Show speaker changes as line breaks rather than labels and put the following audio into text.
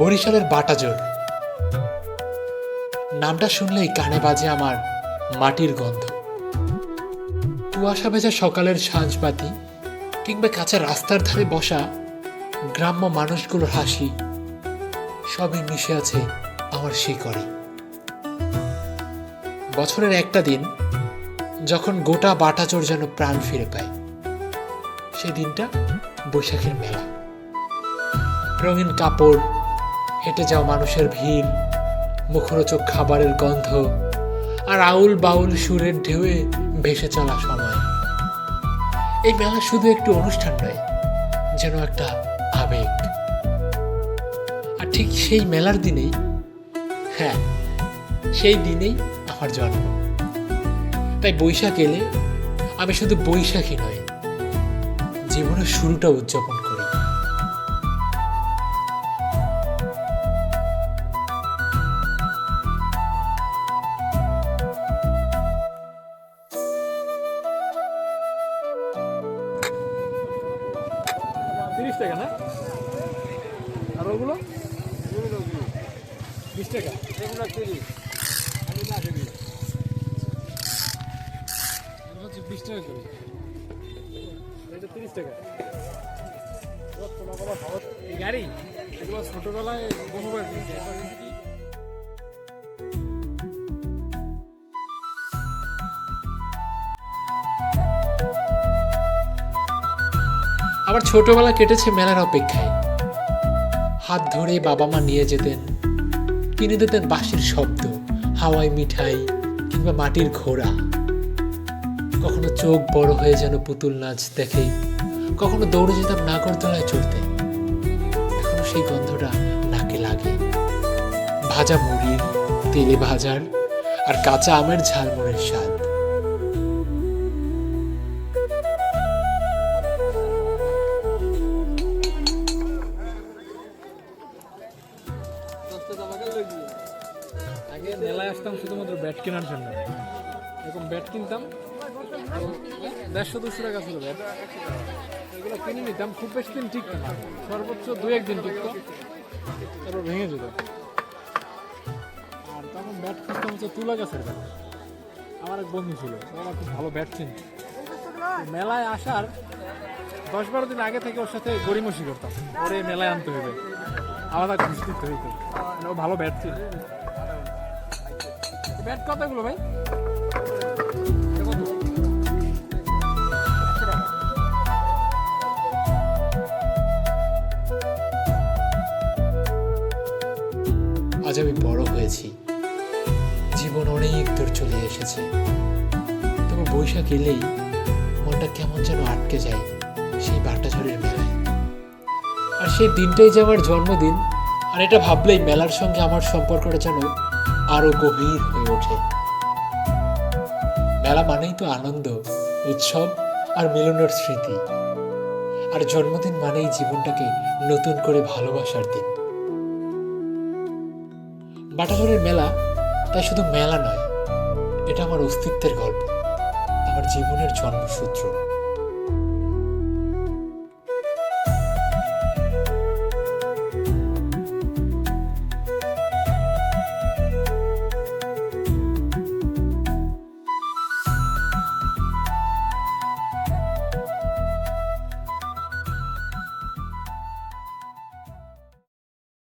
বরিশালের বাটাজোর। নামটা শুনলেই কানে বাজে আমার মাটির গন্ধ। কুয়াশা ভেজা সকালের সাঁঝবাতি কিংবা কাঁচা রাস্তার ধারে বসা গ্রাম্য মানুষগুলোর হাসি, সবই মিশে আছে আমার শিকড়ে। বছরের একটা দিন যখন গোটা বাটাচোর যেন প্রাণ ফিরে পায় সেই দিনটা বৈশাখের মেলা। রঙিন কাপড় হেঁটে যাওয়া মানুষের ভিড়, মুখরোচক খাবারের গন্ধ, আর আউল বাউল সুরের ঢেউয়ে ভেসে চলা সময়। এই মেলা শুধু একটি অনুষ্ঠান নয়, যেন একটা আবেগ। আর ঠিক সেই মেলার দিনেই হ্যাঁ সেই দিনেই আমার জন্ম। তাই বৈশাখ এলে আমি শুধু বৈশাখী নয় জীবনের শুরুটা উদযাপন করি
টাকা, না? আর ওগুলো? বিশ টাকা। এগুলো তিরিশ বিশ টাকা করে। এটা তিরিশ টাকা। গাড়ি, এগুলো ছোটবেলায় বহুবার
আমার ছোটবেলা কেটেছে মেলার অপেক্ষায়। হাত ধরে বাবা মা নিয়ে যেতেন, কিনে দিতেন বাঁশির শব্দ হাওয়াই মিঠাই কিংবা মাটির ঘোড়া। কখনো চোখ বড় হয়ে যেন পুতুল নাচ দেখে, কখনো দৌড়ে যেতাম নাগরদোলায় চড়তে। এখনও সেই গন্ধটা নাকে লাগে। ভাজা মুড়ির তেলে ভাজার আর কাঁচা আমের ঝালমুড়ের স্বাদ।
আগে মেলায় আসতাম শুধুমাত্র ব্যাট কেনার জন্য। এরকম ব্যাট কিনতাম। দেড়শো দুশো টাকা ছিল ব্যাট। এগুলো কিনে নিতাম। খুব বেশি দিন টিকতো না। সর্বোচ্চ দু একদিন টিকতো। তারপর ভেঙে যেত। আর তখন ব্যাট কিনতাম হচ্ছে তুলা গাছের ব্যাট। আমার এক বন্ধু ছিল। আমার খুব ভালো ব্যাট চিনত। মেলায় আসার দশ বারো দিন আগে থেকে ওর সাথে গড়িমসি করতাম। পরে মেলায় আনতে হবে আলাদা ও ভালো ব্যাট ছিল। ব্যাট কতগুলো ভাই?
আজ আমি বড় হয়েছি। জীবন অনেক দূর চলে এসেছে। তবে বৈশাখ এলেই মনটা কেমন যেন আটকে যায় সেই বাটাঝড়ের মেলায়। আর সেই দিনটাই যে আমার জন্মদিন, আর এটা ভাবলেই মেলার সঙ্গে আমার সম্পর্কটা যেন আরও গভীর হয়ে ওঠে। মেলা মানেই তো আনন্দ, উৎসব আর মিলনের স্মৃতি। আর জন্মদিন মানেই জীবনটাকে নতুন করে ভালোবাসার দিন। বাটাঘরের মেলা তাই শুধু মেলা নয়, এটা আমার অস্তিত্বের গল্প, আমার জীবনের জন্মসূত্র।